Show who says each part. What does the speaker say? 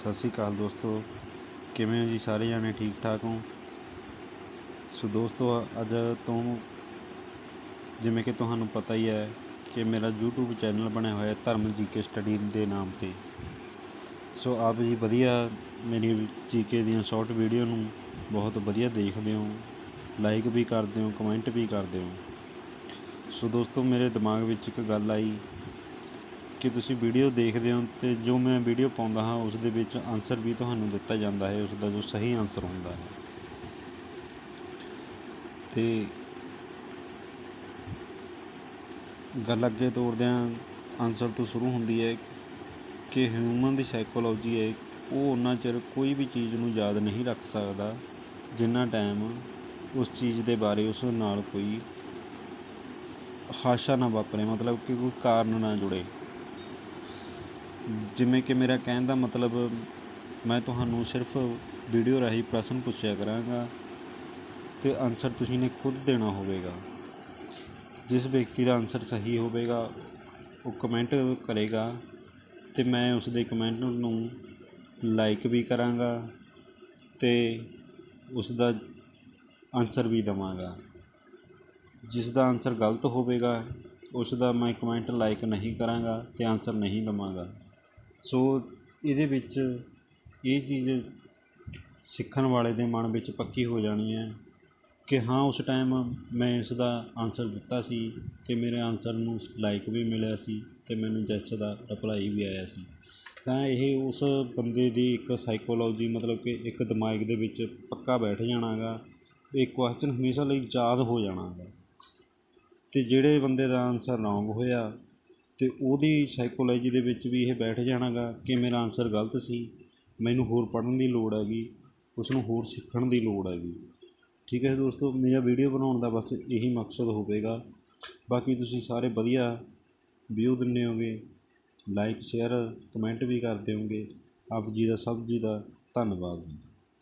Speaker 1: ਸਤਿ ਸ਼੍ਰੀ ਅਕਾਲ ਦੋਸਤੋ। ਕਿਵੇਂ ਹੋ ਜੀ ਸਾਰੇ ਜਾਣੇ? ਠੀਕ ਠਾਕ ਹੋ? ਸੋ ਦੋਸਤੋ, ਅੱਜ ਤੋਂ ਜਿਵੇਂ ਕਿ ਤੁਹਾਨੂੰ ਪਤਾ ਹੀ ਹੈ ਕਿ ਮੇਰਾ YouTube ਚੈਨਲ ਬਣਿਆ ਹੋਇਆ ਹੈ ਧਰਮ ਜੀਕੇ ਸਟੱਡੀ ਦੇ ਨਾਮ ਤੇ। ਸੋ ਆਪ ਜੀ ਵਧੀਆ ਮੇਰੀ ਜੀਕੇ ਦੀਆਂ ਸ਼ਾਰਟ ਵੀਡੀਓ ਨੂੰ ਬਹੁਤ ਵਧੀਆ ਦੇਖਦੇ ਹੋ ਲਾਈਕ ਵੀ ਕਰਦੇ ਹੋ ਕਮੈਂਟ ਵੀ ਕਰਦੇ ਹੋ। ਸੋ ਦੋਸਤੋ, ਮੇਰੇ ਦਿਮਾਗ ਵਿੱਚ ਇੱਕ ਗੱਲ ਆਈ ਕਿ ਤੁਸੀਂ ਵੀਡੀਓ ਦੇਖਦੇ ਹੋ ਅਤੇ ਜੋ ਮੈਂ ਵੀਡੀਓ ਪਾਉਂਦਾ ਹਾਂ, ਉਸ ਦੇ ਵਿੱਚ ਆਨਸਰ ਵੀ ਤੁਹਾਨੂੰ ਦਿੱਤਾ ਜਾਂਦਾ ਹੈ, ਉਸ ਦਾ ਜੋ ਸਹੀ ਆਨਸਰ ਹੁੰਦਾ ਹੈ। ਅਤੇ ਗੱਲ ਅੱਗੇ ਤੋਰਦਿਆਂ ਆਨਸਰ ਤੋਂ ਸ਼ੁਰੂ ਹੁੰਦੀ ਹੈ ਕਿ ਹਿਊਮਨ ਦੀ ਸਾਈਕੋਲੋਜੀ ਹੈ, ਉਹ ਉਹਨਾਂ ਚਿਰ ਕੋਈ ਵੀ ਚੀਜ਼ ਨੂੰ ਯਾਦ ਨਹੀਂ ਰੱਖ ਸਕਦਾ, ਜਿੰਨਾ ਟਾਈਮ ਉਸ ਚੀਜ਼ ਦੇ ਬਾਰੇ ਉਸ ਨਾਲ ਕੋਈ ਹਾਸ਼ਾ ਨਾ ਵਾਪਰੇ, ਮਤਲਬ ਕਿ ਕੋਈ ਕਾਰਨ ਨਾ ਜੁੜੇ। ਜਿਵੇਂ ਕਿ ਮੇਰਾ ਕਹਿਣ ਦਾ ਮਤਲਬ, ਮੈਂ ਤੁਹਾਨੂੰ ਸਿਰਫ ਵੀਡੀਓ ਰਾਹੀਂ ਪ੍ਰਸ਼ਨ ਪੁੱਛਿਆ ਕਰਾਂਗਾ ਅਤੇ ਆਨਸਰ ਤੁਸੀਂ ਨੇ ਖੁਦ ਦੇਣਾ ਹੋਵੇਗਾ। ਜਿਸ ਵਿਅਕਤੀ ਦਾ ਆਨਸਰ ਸਹੀ ਹੋਵੇਗਾ, ਉਹ ਕਮੈਂਟ ਕਰੇਗਾ ਅਤੇ ਮੈਂ ਉਸ ਦੇ ਕਮੈਂਟ ਨੂੰ ਲਾਈਕ ਵੀ ਕਰਾਂਗਾ ਅਤੇ ਉਸ ਦਾ ਆਨਸਰ ਵੀ ਦਵਾਂਗਾ। ਜਿਸ ਦਾ ਆਨਸਰ ਗਲਤ ਹੋਵੇਗਾ, ਉਸ ਦਾ ਮੈਂ ਕਮੈਂਟ ਲਾਈਕ ਨਹੀਂ ਕਰਾਂਗਾ ਤੇ ਆਨਸਰ ਨਹੀਂ ਦਵਾਂਗਾ। ਸੋ ਇਹਦੇ ਵਿੱਚ ਇਹ ਚੀਜ਼ ਸਿੱਖਣ ਵਾਲੇ ਦੇ ਮਨ ਵਿੱਚ ਪੱਕੀ ਹੋ ਜਾਣੀ ਹੈ ਕਿ ਹਾਂ, ਉਸ ਟਾਈਮ ਮੈਂ ਇਸ ਦਾ ਆਨਸਰ ਦਿੱਤਾ ਸੀ ਅਤੇ ਮੇਰੇ ਆਨਸਰ ਨੂੰ ਲਾਈਕ ਵੀ ਮਿਲਿਆ ਸੀ ਅਤੇ ਮੈਨੂੰ ਜੈਸ ਦਾ ਰਿਪਲਾਈ ਵੀ ਆਇਆ ਸੀ। ਤਾਂ ਇਹ ਉਸ ਬੰਦੇ ਦੀ ਇੱਕ ਸਾਈਕੋਲੋਜੀ ਮਤਲਬ ਕਿ ਇੱਕ ਦਿਮਾਗ ਦੇ ਵਿੱਚ ਪੱਕਾ ਬੈਠ ਜਾਣਾ ਗਾ ਇਹ ਕੁਐਸਚਨ ਹਮੇਸ਼ਾ ਲਈ ਯਾਦ ਹੋ ਜਾਣਾ ਗਾ ਅਤੇ ਜਿਹੜੇ ਬੰਦੇ ਦਾ ਆਨਸਰ ਰੋਂਗ ਹੋਇਆ ਤੇ ਉਹਦੀ ਸਾਈਕੋਲੋਜੀ ਦੇ ਵਿੱਚ ਵੀ ਇਹ ਬੈਠ ਜਾਣਾਗਾ ਕਿ ਮੇਰਾ ਆਨਸਰ ਗਲਤ ਸੀ, ਮੈਨੂੰ ਹੋਰ ਪੜ੍ਹਨ ਦੀ ਲੋੜ ਹੈਗੀ ਉਸ ਨੂੰ ਹੋਰ ਸਿੱਖਣ ਦੀ ਲੋੜ ਹੈਗੀ। ਠੀਕ ਹੈ ਦੋਸਤੋ, ਮੇਰਾ ਵੀਡੀਓ ਬਣਾਉਣ ਦਾ ਬਸ ਇਹੀ ਮਕਸਦ ਹੋਵੇਗਾ। ਬਾਕੀ ਤੁਸੀਂ ਸਾਰੇ ਵਧੀਆ ਵਿਊ ਦਿੰਦੇ ਹੋਗੇ ਲਾਈਕ ਸ਼ੇਅਰ ਕਮੈਂਟ ਵੀ ਕਰਦੇ ਹੋਗੇ। ਆਪ ਜੀ ਦਾ, ਸਭ ਜੀ ਦਾ ਧੰਨਵਾਦ।